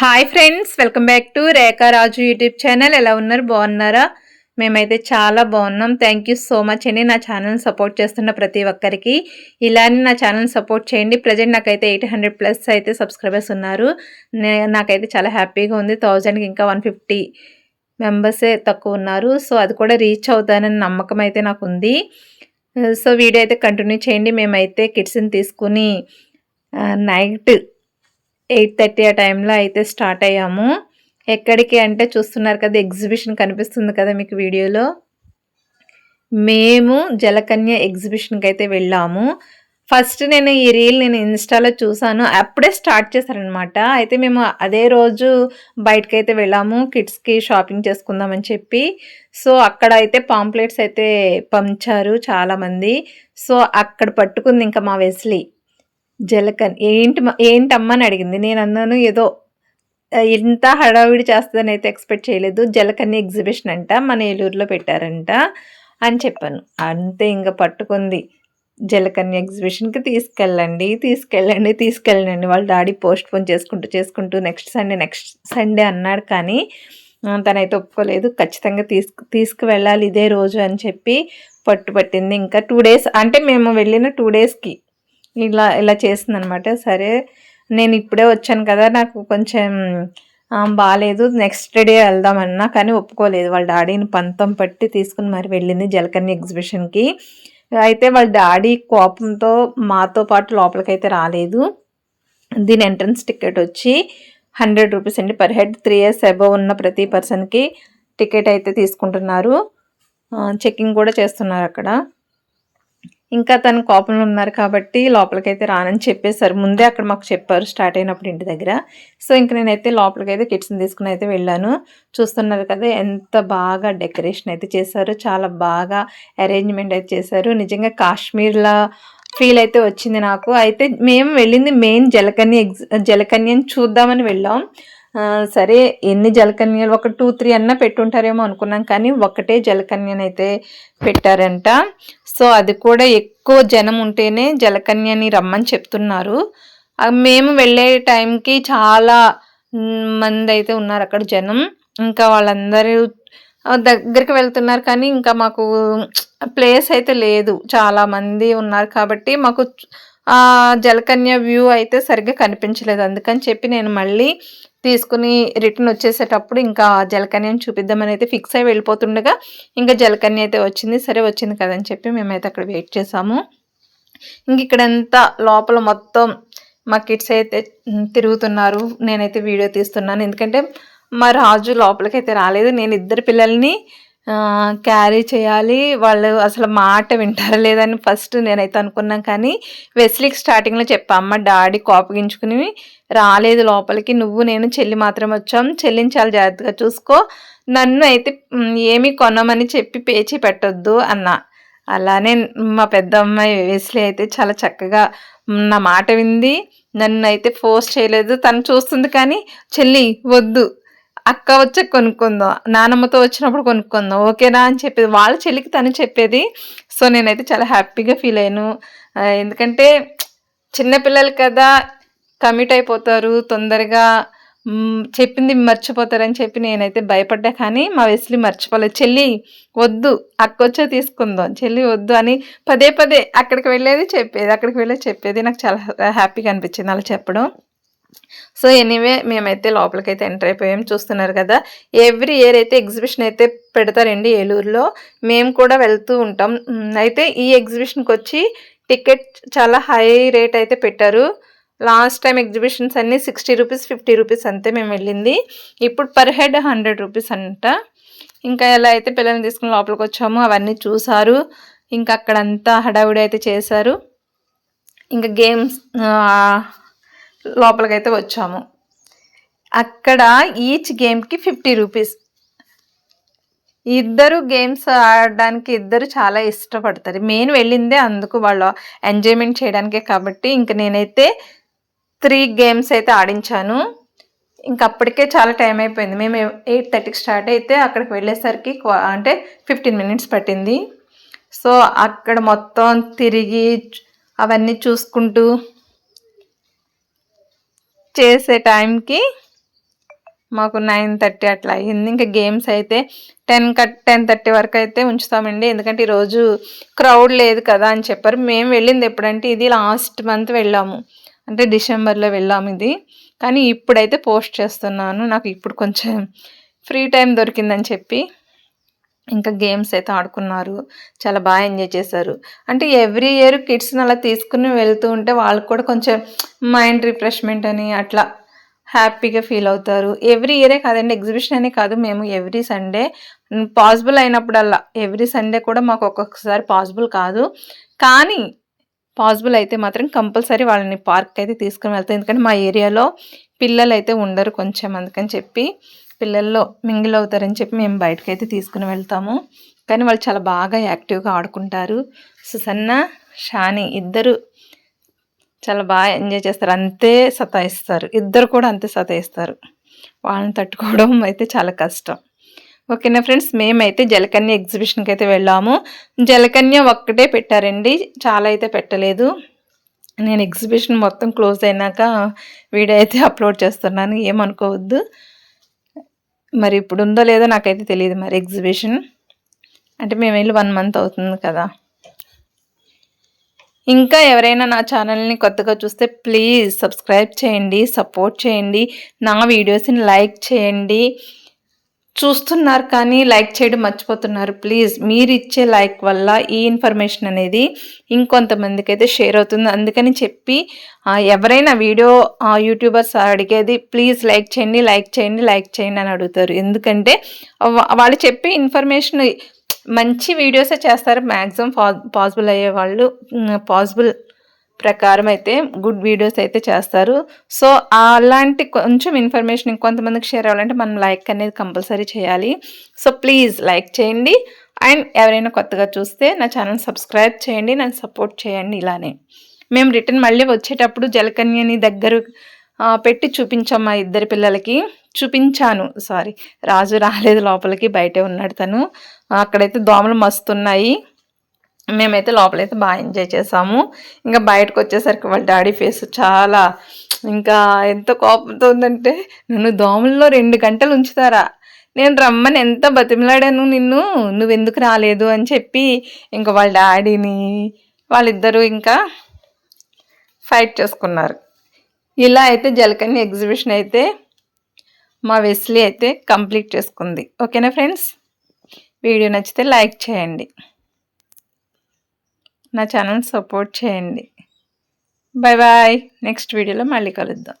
Hi friends welcome back to Rekha Raju YouTube channel ఎలా ఉన్నారు? బాగున్నారా? మేమైతే చాలా బాగున్నాం. థ్యాంక్ యూ సో మచ్ అండి నా ఛానల్ సపోర్ట్ చేస్తున్న ప్రతి ఒక్కరికి. ఇలానే నా ఛానల్ సపోర్ట్ చేయండి. ప్రజెంట్ నాకైతే ఎయిట్ హండ్రెడ్ ప్లస్ అయితే సబ్స్క్రైబర్స్ ఉన్నారు. నాకైతే చాలా హ్యాపీగా ఉంది. థౌజండ్కి ఇంకా వన్ ఫిఫ్టీ మెంబర్సే తక్కువ ఉన్నారు. సో అది కూడా రీచ్ అవుతానని నమ్మకం అయితే నాకు ఉంది. సో వీడియో అయితే కంటిన్యూ చేయండి. మేమైతే కిడ్స్ని తీసుకుని నైట్ ఎయిట్ థర్టీ ఆ టైంలో అయితే స్టార్ట్ అయ్యాము. ఎక్కడికి అంటే చూస్తున్నారు కదా ఎగ్జిబిషన్ కనిపిస్తుంది కదా మీకు వీడియోలో. మేము జలకన్య ఎగ్జిబిషన్కి అయితే వెళ్ళాము. ఫస్ట్ నేను ఈ రీల్ నేను ఇన్స్టాలో చూసాను. అప్పుడే స్టార్ట్ చేశారనమాట అయితే మేము అదే రోజు బయటకు అయితే వెళ్ళాము కిడ్స్కి షాపింగ్ చేసుకుందామని చెప్పి. సో అక్కడ అయితే పాంప్లెట్స్ అయితే పంచారు చాలామంది. సో అక్కడ పట్టుకుంది ఇంకా మా వెస్లీ. జలకన్. ఏంటి ఏంటమ్మా అని అడిగింది. నేను అన్నాను ఏదో ఇంత హడావిడి చేస్తుందని అయితే ఎక్స్పెక్ట్ చేయలేదు. జలకన్య ఎగ్జిబిషన్ అంట మన ఏలూరులో పెట్టారంట అని చెప్పాను. అంతే ఇంకా పట్టుకుంది. జలకన్య ఎగ్జిబిషన్కి తీసుకెళ్ళండి తీసుకెళ్ళండి తీసుకెళ్ళండి. వాళ్ళ డాడీ పోస్ట్ పోన్ చేసుకుంటూ చేసుకుంటూ నెక్స్ట్ సండే నెక్స్ట్ సండే అన్నాడు కానీ తనైతే ఒప్పుకోలేదు. ఖచ్చితంగా తీసుకు తీసుకువెళ్ళాలి ఇదే రోజు అని చెప్పి పట్టుపట్టింది. ఇంకా టూ డేస్ అంటే మేము వెళ్ళిన టూ డేస్కి ఇలా ఇలా చేసిందనమాట సరే నేను ఇప్పుడే వచ్చాను కదా నాకు కొంచెం బాగాలేదు నెక్స్ట్ డే వెళ్దామన్నా కానీ ఒప్పుకోలేదు. వాళ్ళ డాడీని పంతం పట్టి తీసుకుని మరి వెళ్ళింది జలకన్య ఎగ్జిబిషన్కి. అయితే వాళ్ళ డాడీ కోపంతో మాతో పాటు లోపలికైతే రాలేదు. దీని ఎంట్రన్స్ టికెట్ వచ్చి హండ్రెడ్ రూపీస్ అండి. Per head three years above ఉన్న ప్రతి పర్సన్కి టికెట్ అయితే తీసుకుంటున్నారు. చెక్కింగ్ కూడా చేస్తున్నారు అక్కడ. ఇంకా తను కోపంలో ఉన్నారు కాబట్టి లోపలికైతే రానని చెప్పేశారు. ముందే అక్కడ మాకు చెప్పారు స్టార్ట్ అయినప్పుడు ఇంటి దగ్గర. సో ఇంక నేనైతే లోపలికైతే కిడ్స్ని తీసుకుని అయితే వెళ్ళాను. చూస్తున్నారు కదా ఎంత బాగా డెకరేషన్ అయితే చేశారు. చాలా బాగా అరేంజ్మెంట్ అయితే చేశారు. నిజంగా కాశ్మీర్లా ఫీల్ అయితే వచ్చింది నాకు. అయితే మేము వెళ్ళింది మెయిన్ జలకన్య ఎగ్జ్ జలకన్యని చూద్దామని వెళ్ళాం. సరే ఎన్ని జలకన్యలు? ఒక టూ త్రీ అన్న పెట్టుంటారేమో అనుకున్నాం కానీ ఒకటే జలకన్యనైతే పెట్టారంట. సో అది కూడా ఎక్కువ జనం ఉంటేనే జలకన్యని రమ్మని చెప్తున్నారు. మేము వెళ్ళే టైంకి చాలా మంది అయితే ఉన్నారు అక్కడ జనం. ఇంకా వాళ్ళందరూ దగ్గరికి వెళ్తున్నారు కానీ ఇంకా మాకు ప్లేస్ అయితే లేదు. చాలా మంది ఉన్నారు కాబట్టి మాకు జలకన్య వ్యూ అయితే సరిగ్గా కనిపించలేదు. అందుకని చెప్పి నేను మళ్ళీ తీసుకుని రిటర్న్ వచ్చేసేటప్పుడు ఇంకా జలకన్యని చూపిద్దామని అయితే ఫిక్స్ అయి వెళ్ళిపోతుండగా ఇంకా జలకన్య అయితే వచ్చింది. సరే వచ్చింది కదని చెప్పి మేమైతే అక్కడ వెయిట్ చేసాము. ఇంక ఇక్కడంతా లోపల మొత్తం మా కిడ్స్ అయితే తిరుగుతున్నారు. నేనైతే వీడియో తీస్తున్నాను. ఎందుకంటే మా రాజు లోపలికైతే రాలేదు. నేను ఇద్దరు పిల్లల్ని క్యారీ చేయాలి. వాళ్ళు అసలు మాట వింటారా లేదని ఫస్ట్ నేనైతే అనుకున్నాను. కానీ వెస్లీకి స్టార్టింగ్లో చెప్పా అమ్మ డాడీ కోపగించుకుని రాలేదు లోపలికి. నువ్వు నేను చెల్లి మాత్రం వచ్చాం. చెల్లించాలి జాగ్రత్తగా చూసుకో. నన్ను అయితే ఏమి కొనమని చెప్పి పేచి పెట్టొద్దు అన్న. అలానే మా పెద్ద అమ్మాయి వెస్లీ అయితే చాలా చక్కగా నా మాట వింది. నన్ను అయితే ఫోర్స్ చేయలేదు. తను చూస్తుంది కానీ చెల్లి వద్దు. అక్క వచ్చి కొనుక్కుందాం. నానమ్మతో వచ్చినప్పుడు కొనుక్కుందాం. ఓకేనా అని చెప్పేది. వాళ్ళ చెల్లికి తను చెప్పేది. సో నేనైతే చాలా హ్యాపీగా ఫీల్ అయ్యాను. ఎందుకంటే చిన్నపిల్లలు కదా కమిట్ అయిపోతారు తొందరగా చెప్పింది మర్చిపోతారని చెప్పి నేనైతే భయపడ్డా. కానీ మా వెస్లీ మర్చిపోలేదు. చెల్లి వద్దు అక్క వచ్చే తీసుకుందాం. చెల్లి వద్దు అని పదే పదే అక్కడికి వెళ్ళేది చెప్పేది. అక్కడికి వెళ్ళేది చెప్పేది. నాకు చాలా హ్యాపీగా అనిపించింది అలా చెప్పడం. సో ఎనీవే మేమైతే లోపలికైతే ఎంటర్ అయిపోయాం. చూస్తున్నారు కదా ఎవ్రీ ఇయర్ అయితే ఎగ్జిబిషన్ అయితే పెడతారండి ఏలూరులో. మేము కూడా వెళ్తూ ఉంటాం. అయితే ఈ ఎగ్జిబిషన్కి వచ్చి టికెట్ చాలా హై రేట్ అయితే పెట్టారు. లాస్ట్ టైం ఎగ్జిబిషన్స్ అన్నీ సిక్స్టీ రూపీస్ ఫిఫ్టీ రూపీస్ అంతే మేము వెళ్ళింది. ఇప్పుడు పర్ హెడ్ హండ్రెడ్ రూపీస్ అంట. ఇంకా ఎలా అయితే పిల్లల్ని తీసుకుని లోపలికి వచ్చామో అవన్నీ చూసారు. ఇంకా అక్కడంతా హడావుడి అయితే చేశారు. ఇంకా గేమ్స్ లోపలికైతే వచ్చాము. అక్కడ ఈచ్ గేమ్కి ఫిఫ్టీ రూపీస్ ఇద్దరు గేమ్స్ ఆడడానికి ఇద్దరు చాలా ఇష్టపడతారు. మెయిన్ వెళ్ళిందే అందుకు వాళ్ళు ఎంజాయ్మెంట్ చేయడానికే కాబట్టి ఇంక నేనైతే త్రీ గేమ్స్ అయితే ఆడించాను. ఇంక అప్పటికే చాలా టైం అయిపోయింది. మేము ఎయిట్ థర్టీకి స్టార్ట్ అయితే అక్కడికి వెళ్ళేసరికి అంటే ఫిఫ్టీన్ మినిట్స్ పట్టింది. సో అక్కడ మొత్తం తిరిగి అవన్నీ చూసుకుంటూ చేసే టైంకి మాకు నైన్ థర్టీ అట్లా అయ్యింది. ఇంకా గేమ్స్ అయితే టెన్ కట్ టెన్ థర్టీ వరకు అయితే ఉంచుతామండి. ఎందుకంటే ఈరోజు క్రౌడ్ లేదు కదా అని చెప్పారు. మేము వెళ్ళింది ఎప్పుడంటే ఇది లాస్ట్ మంత్ వెళ్ళాము. అంటే డిసెంబర్లో వెళ్ళాము ఇది. కానీ ఇప్పుడైతే పోస్ట్ చేస్తున్నాను. నాకు ఇప్పుడు కొంచెం ఫ్రీ టైం దొరికిందని చెప్పి ఇంకా గేమ్స్ అయితే ఆడుకున్నారు. చాలా బాగా ఎంజాయ్ చేశారు. అంటే ఎవ్రీ ఇయర్ కిడ్స్ని అలా తీసుకుని వెళ్తూ ఉంటే వాళ్ళకి కూడా కొంచెం మైండ్ రిఫ్రెష్మెంట్ అని అట్లా హ్యాపీగా ఫీల్ అవుతారు. ఎవ్రీ ఇయరే కాదండి ఎగ్జిబిషన్ అనే కాదు మేము ఎవ్రీ సండే పాసిబుల్ అయినప్పుడల్లా ఎవ్రీ సండే కూడా మాకు ఒక్కొక్కసారి పాసిబుల్ కాదు. కానీ పాసిబుల్ అయితే మాత్రం కంపల్సరీ వాళ్ళని పార్క్ అయితే తీసుకుని వెళ్తాం. ఎందుకంటే మా ఏరియాలో పిల్లలు అయితే ఉండరు కొంచెం అందుకని చెప్పి. పిల్లల్లో మింగిల్ అవుతారని చెప్పి మేము బయటకు అయితే తీసుకుని వెళ్తాము. కానీ వాళ్ళు చాలా బాగా యాక్టివ్గా ఆడుకుంటారు. సుసన్న షాని ఇద్దరు చాలా బాగా ఎంజాయ్ చేస్తారు. అంతే సతాయిస్తారు. ఇద్దరు కూడా అంతే సతాయిస్తారు. వాళ్ళని తట్టుకోవడం అయితే చాలా కష్టం. ఓకేనా ఫ్రెండ్స్? మేమైతే జలకన్య ఎగ్జిబిషన్కి అయితే వెళ్ళాము. జలకన్య ఒక్కటే పెట్టారండి. చాలా అయితే పెట్టలేదు. నేను ఎగ్జిబిషన్ మొత్తం క్లోజ్ అయినాక వీడియో అయితే అప్లోడ్ చేస్తున్నాను. ఏమనుకోవద్దు. మరి ఇప్పుడు ఉందో లేదో నాకైతే తెలియదు మరి ఎగ్జిబిషన్ అంటే మేము వెళ్ళి వన్ మంత్ అవుతుంది కదా. ఇంకా ఎవరైనా నా ఛానల్ని కొత్తగా చూస్తే ప్లీజ్ సబ్స్క్రైబ్ చేయండి సపోర్ట్ చేయండి నా వీడియోస్ని లైక్ చేయండి. చూస్తున్నారు కానీ లైక్ చేయడం మర్చిపోతున్నారు. ప్లీజ్ మీరు ఇచ్చే లైక్ వల్ల ఈ ఇన్ఫర్మేషన్ అనేది ఇంకొంతమందికి అయితే షేర్ అవుతుంది. అందుకని చెప్పి ఎవరైనా వీడియో యూట్యూబర్స్ అడిగేది ప్లీజ్ లైక్ చేయండి లైక్ చేయండి లైక్ చేయండి అని అడుగుతారు. ఎందుకంటే వాళ్ళు చెప్పే ఇన్ఫర్మేషన్ మంచి వీడియోసే చేస్తారు. మ్యాక్సిమం పాసిబుల్ అయ్యే వాళ్ళు పాసిబుల్ ప్రకారం అయితే గుడ్ వీడియోస్ అయితే చేస్తారు. సో అలాంటి కొంచెం ఇన్ఫర్మేషన్ ఇంకొంతమందికి షేర్ అవ్వాలంటే మనం లైక్ అనేది కంపల్సరీ చేయాలి. సో ప్లీజ్ లైక్ చేయండి. అండ్ ఎవరైనా కొత్తగా చూస్తే నా ఛానల్ సబ్స్క్రైబ్ చేయండి. నన్ను సపోర్ట్ చేయండి ఇలానే. మేము రిటర్న్ మళ్ళీ వచ్చేటప్పుడు జలకన్యని దగ్గర పెట్టి చూపించాం మా ఇద్దరి పిల్లలకి. చూపించాను. సారీ రాజు రాలేదు లోపలికి బయటే ఉన్నాడు తను. అక్కడైతే దోమలు మస్తున్నాయి. మేమైతే లోపలైతే బాగా ఎంజాయ్ చేసాము. ఇంకా బయటకు వచ్చేసరికి వాళ్ళ డాడీ ఫేస్ చాలా ఇంకా ఎంత కోపంతో ఉందంటే నన్ను దోమల్లో రెండు గంటలు ఉంచుతారా? నేను రమ్మని ఎంత బతిమలాడాను నిన్ను? నువ్వెందుకు రాలేదు? అని చెప్పి ఇంకా వాళ్ళ డాడీని వాళ్ళిద్దరూ ఇంకా ఫైట్ చేసుకున్నారు. ఇలా అయితే జలకన్య ఎగ్జిబిషన్ అయితే మా వెస్లీ అయితే కంప్లీట్ చేసుకుంది. ఓకేనా ఫ్రెండ్స్? వీడియో నచ్చితే లైక్ చేయండి. నా ఛానల్ సపోర్ట్ చేయండి. Bye bye. నెక్స్ట్ వీడియోలో మళ్ళీ కలుద్దాం.